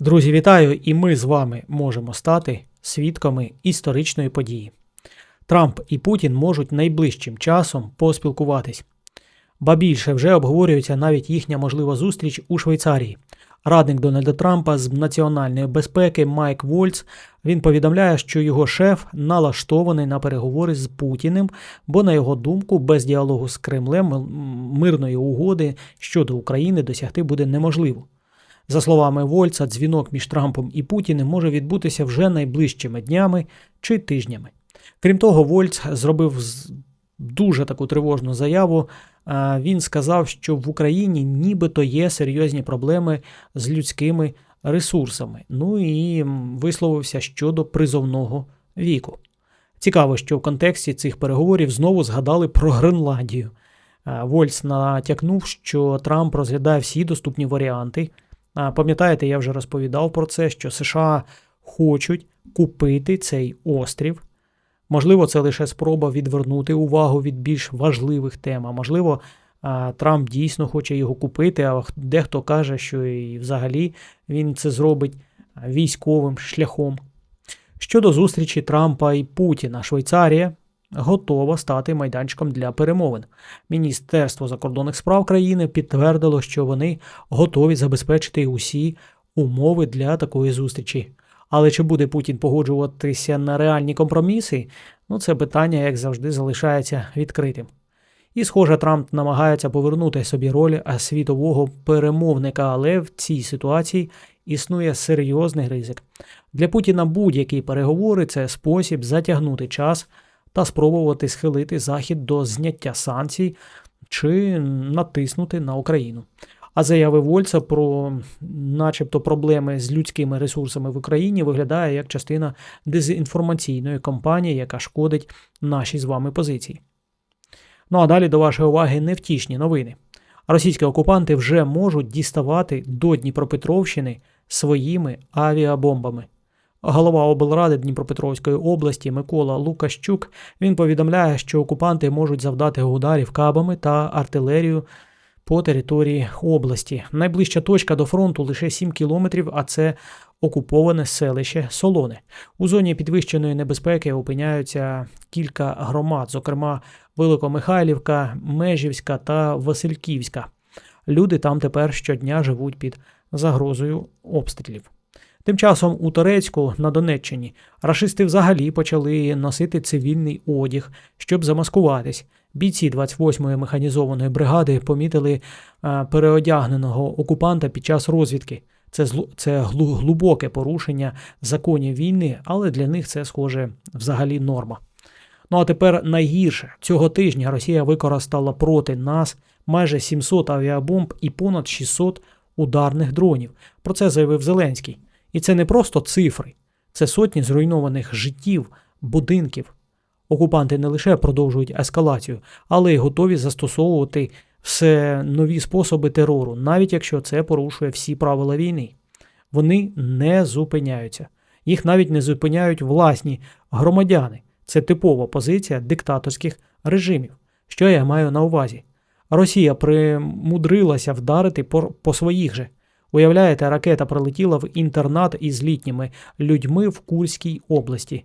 Друзі, вітаю! І ми з вами можемо стати свідками історичної події. Трамп і Путін можуть найближчим часом поспілкуватись. Ба більше вже обговорюється навіть їхня можлива зустріч у Швейцарії. Радник Дональда Трампа з національної безпеки Майк Вольц він повідомляє, що його шеф налаштований на переговори з Путіним, бо, на його думку, без діалогу з Кремлем мирної угоди щодо України досягти буде неможливо. За словами Вольца, дзвінок між Трампом і Путіним може відбутися вже найближчими днями чи тижнями. Крім того, Вольц зробив дуже таку тривожну заяву. Він сказав, що в Україні нібито є серйозні проблеми з людськими ресурсами. Ну і висловився щодо призовного віку. Цікаво, що в контексті цих переговорів знову згадали про Гренландію. А, Вольц натякнув, що Трамп розглядає всі доступні варіанти. Пам'ятаєте, я вже розповідав про це, що США хочуть купити цей острів. Можливо, це лише спроба відвернути увагу від більш важливих тем. А можливо, Трамп дійсно хоче його купити, а дехто каже, що і взагалі він це зробить військовим шляхом. Щодо зустрічі Трампа і Путіна, Швейцарія готова стати майданчиком для перемовин. Міністерство закордонних справ країни підтвердило, що вони готові забезпечити усі умови для такої зустрічі. Але чи буде Путін погоджуватися на реальні компроміси? Ну, це питання, як завжди, залишається відкритим. І, схоже, Трамп намагається повернути собі роль світового перемовника, але в цій ситуації існує серйозний ризик. Для Путіна будь-які переговори це спосіб затягнути час та спробувати схилити Захід до зняття санкцій чи натиснути на Україну. А заяви Вольца про, начебто, проблеми з людськими ресурсами в Україні виглядає як частина дезінформаційної кампанії, яка шкодить нашій з вами позиції. Ну а далі до вашої уваги невтішні новини. Російські окупанти вже можуть діставати до Дніпропетровщини своїми авіабомбами. Голова облради Дніпропетровської області Микола Лукащук він повідомляє, що окупанти можуть завдати ударів кабами та артилерію по території області. Найближча точка до фронту лише 7 кілометрів, а це окуповане селище Солоне. У зоні підвищеної небезпеки опиняються кілька громад, зокрема Великомихайлівка, Межівська та Васильківська. Люди там тепер щодня живуть під загрозою обстрілів. Тим часом у Торецьку на Донеччині рашисти взагалі почали носити цивільний одяг, щоб замаскуватись. Бійці 28-ї механізованої бригади помітили е, переодягненого окупанта під час розвідки. Це це глибоке порушення законів війни, але для них це схоже взагалі норма. Ну а тепер найгірше цього тижня Росія використала проти нас майже 700 авіабомб і понад 600 ударних дронів. Про це заявив Зеленський. І це не просто цифри, це сотні зруйнованих життів, будинків. Окупанти не лише продовжують ескалацію, але й готові застосовувати все нові способи терору, навіть якщо це порушує всі правила війни. Вони не зупиняються. Їх навіть не зупиняють власні громадяни. Це типова позиція диктаторських режимів. Що я маю на увазі? Росія примудрилася вдарити по, по своїх же. Уявляєте, ракета прилетіла в інтернат із літніми людьми в Курській області.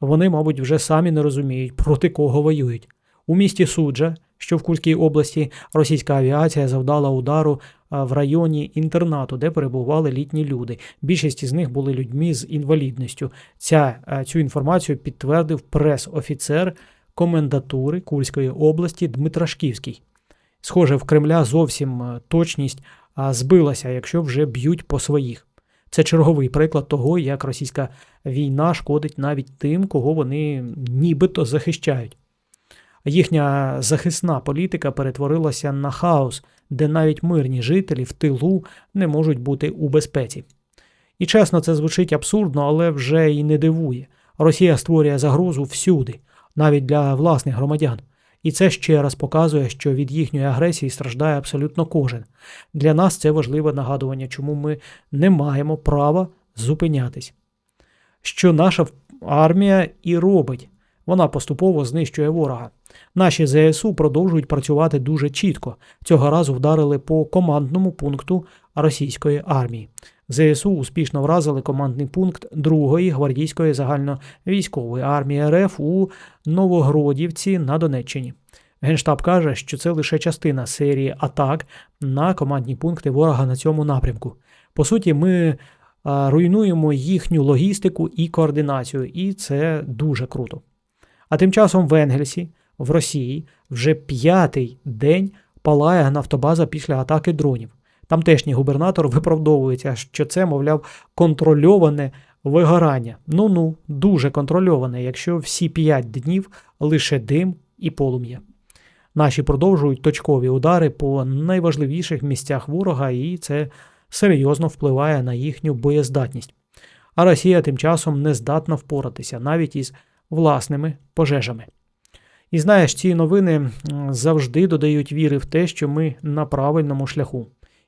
Вони, мабуть, вже самі не розуміють, проти кого воюють. У місті Суджа, що в Курській області, російська авіація завдала удару в районі інтернату, де перебували літні люди. Більшість із них були людьми з інвалідністю. Ця, цю інформацію підтвердив прес-офіцер комендатури Курської області Дмитрашківський. Схоже, в Кремля зовсім точність збилася, якщо вже б'ють по своїх. Це черговий приклад того, як російська війна шкодить навіть тим, кого вони нібито захищають. Їхня захисна політика перетворилася на хаос, де навіть мирні жителі в тилу не можуть бути у безпеці. І чесно, це звучить абсурдно, але вже і не дивує. Росія створює загрозу всюди, навіть для власних громадян. І це ще раз показує, що від їхньої агресії страждає абсолютно кожен. Для нас це важливе нагадування, чому ми не маємо права зупинятись. Що наша армія і робить. Вона поступово знищує ворога. Наші ЗСУ продовжують працювати дуже чітко. Цього разу вдарили по командному пункту російської армії. ЗСУ успішно вразили командний пункт 2-ї гвардійської загальновійськової армії РФ у Новогродівці на Донеччині. Генштаб каже, що це лише частина серії атак на командні пункти ворога на цьому напрямку. По суті, ми руйнуємо їхню логістику і координацію, і це дуже круто. А тим часом в Енгельсі, в Росії, вже п'ятий день палає нафтобаза після атаки дронів. Тамтешній губернатор виправдовується, що це, мовляв, контрольоване вигорання. Ну ну, дуже контрольоване, якщо всі п'ять днів лише дим і полум'я. Наші продовжують точкові удари по найважливіших місцях ворога, і це серйозно впливає на їхню боєздатність. А Росія тим часом не здатна впоратися навіть із власними пожежами. І знаєш, ці новини завжди додають віри в те, що ми на правильному шляху.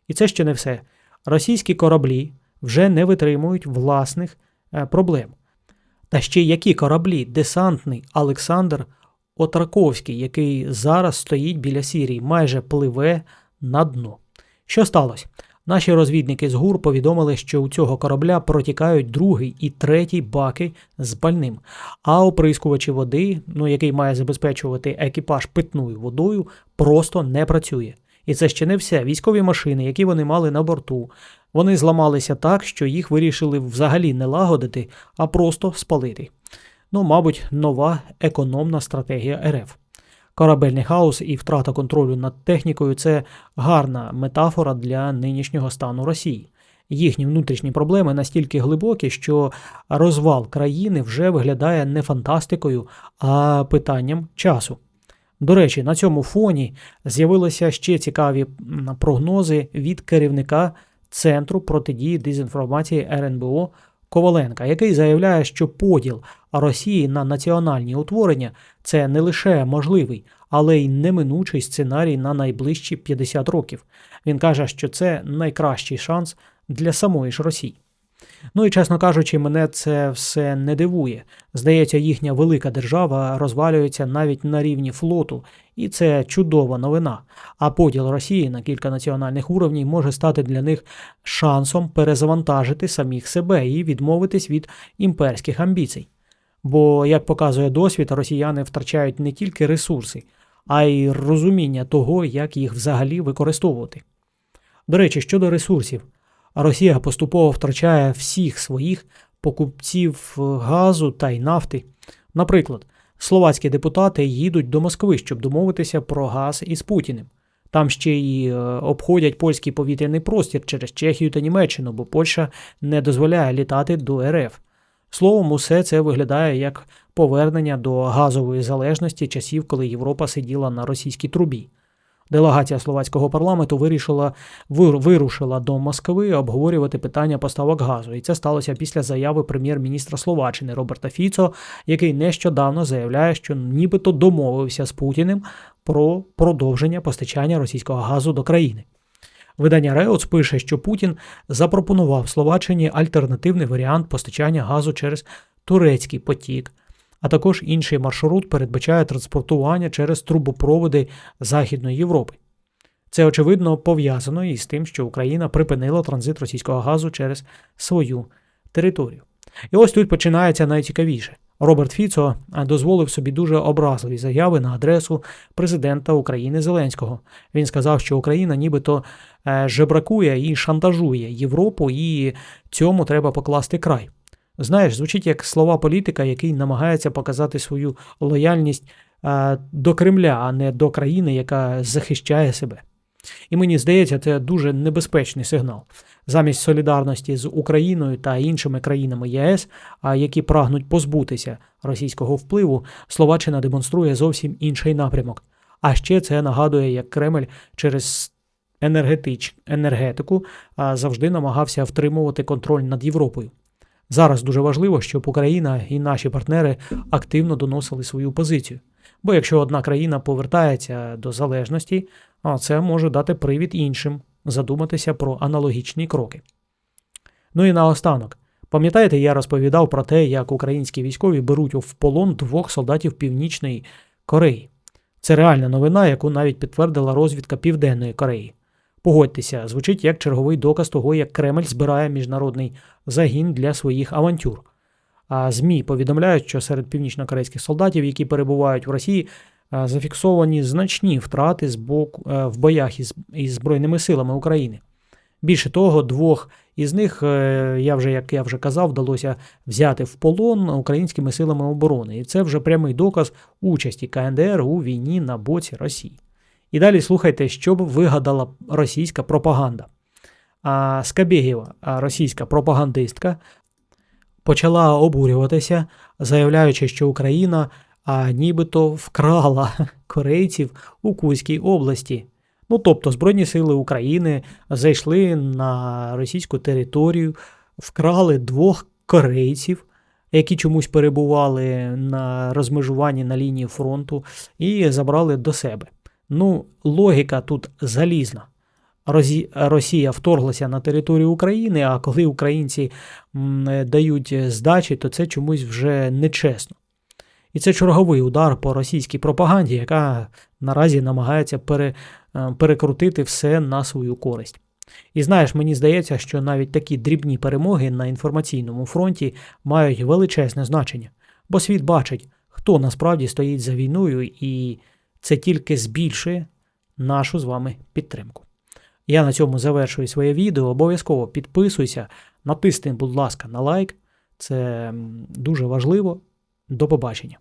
І це ще не все. Російські кораблі вже не витримують власних е, проблем. Та ще які кораблі? Десантний Олександр Отраковський, який зараз стоїть біля Сірії, майже пливе на дно. Що сталося? Наші розвідники з ГУР повідомили, що у цього корабля протікають другий і третій баки з пальним, а оприскувачі води, ну який має забезпечувати екіпаж питною водою, просто не працює. І це ще не все. Військові машини, які вони мали на борту, вони зламалися так, що їх вирішили взагалі не лагодити, а просто спалити. Ну, мабуть, нова економна стратегія РФ. Корабельний хаос і втрата контролю над технікою це гарна метафора для нинішнього стану Росії. Їхні внутрішні проблеми настільки глибокі, що розвал країни вже виглядає не фантастикою, а питанням часу. До речі, на цьому фоні з'явилися ще цікаві прогнози від керівника Центру протидії дезінформації РНБО Коваленка, який заявляє, що поділ Росії на національні утворення це не лише можливий, але й неминучий сценарій на найближчі 50 років. Він каже, що це найкращий шанс для самої ж Росії. Ну і чесно кажучи, мене це все не дивує. Здається, їхня велика держава розвалюється навіть на рівні флоту, і це чудова новина. А поділ Росії на кілька національних уровнів може стати для них шансом перезавантажити самих себе і відмовитись від імперських амбіцій. Бо, як показує досвід, росіяни втрачають не тільки ресурси, а й розуміння того, як їх взагалі використовувати. До речі, щодо ресурсів, Росія поступово втрачає всіх своїх покупців газу та й нафти. Наприклад, словацькі депутати їдуть до Москви, щоб домовитися про газ із Путіним. Там ще й е, обходять польський повітряний простір через Чехію та Німеччину, бо Польща не дозволяє літати до РФ. Словом, усе це виглядає як повернення до газової залежності часів, коли Європа сиділа на російській трубі. Делегація словацького парламенту вирішила вир- вирушила до Москви обговорювати питання поставок газу. І це сталося після заяви прем'єр-міністра Словаччини Роберта Фіцо, який нещодавно заявляє, що нібито домовився з Путіним про продовження постачання російського газу до країни. Видання Реоц пише, що Путін запропонував Словаччині альтернативний варіант постачання газу через турецький потік, а також інший маршрут передбачає транспортування через трубопроводи Західної Європи. Це очевидно пов'язано із тим, що Україна припинила транзит російського газу через свою територію. І ось тут починається найцікавіше. Роберт Фіцо дозволив собі дуже образливі заяви на адресу президента України Зеленського. Він сказав, що Україна нібито е, жебракує і шантажує Європу, і цьому треба покласти край. Знаєш, звучить як слова політика, який намагається показати свою лояльність до Кремля, а не до країни, яка захищає себе. І мені здається, це дуже небезпечний сигнал. Замість солідарності з Україною та іншими країнами ЄС, а які прагнуть позбутися російського впливу, Словаччина демонструє зовсім інший напрямок. А ще це нагадує, як Кремль через енергетич, енергетику завжди намагався втримувати контроль над Європою. Зараз дуже важливо, щоб Україна і наші партнери активно доносили свою позицію. Бо якщо одна країна повертається до залежності, це може дати привід іншим задуматися про аналогічні кроки. Ну і наостанок, Пам'ятаєте, я розповідав про те, як українські військові беруть в полон двох солдатів Північної Кореї. Це реальна новина, яку навіть підтвердила розвідка Південної Кореї. Погодьтеся, звучить як черговий доказ того, як Кремль збирає міжнародний загін для своїх авантюр. А ЗМІ повідомляють, що серед північнокорейських солдатів, які перебувають в Росії, е, зафіксовані значні втрати з боку, е, в боях із, із Збройними силами України. Більше того, двох із них, е, я вже, як я вже казав, вдалося взяти в полон українськими силами оборони. І це вже прямий доказ участі КНДР у війні на боці Росії. І далі слухайте, що б вигадала російська пропаганда. А Скабєєва, а російська пропагандистка, почала обурюватися, заявляючи, що Україна а, нібито вкрала корейців у Кузькій області. Ну тобто Збройні сили України зайшли на російську територію, вкрали двох корейців, які чомусь перебували на розмежуванні на лінії фронту, і забрали до себе. Ну, логіка тут залізна. Росія вторглася на територію України, а коли українці дають здачі, то це чомусь вже нечесно. І це черговий удар по російській пропаганді, яка наразі намагається пере, е, перекрутити все на свою користь. І знаєш, мені здається, що навіть такі дрібні перемоги на інформаційному фронті мають величезне значення, бо світ бачить, хто насправді стоїть за війною, і це тільки збільшує нашу з вами підтримку. Я на цьому завершую своє відео. Обов'язково підписуйся, натисни, будь ласка, на лайк. Це дуже важливо. До побачення.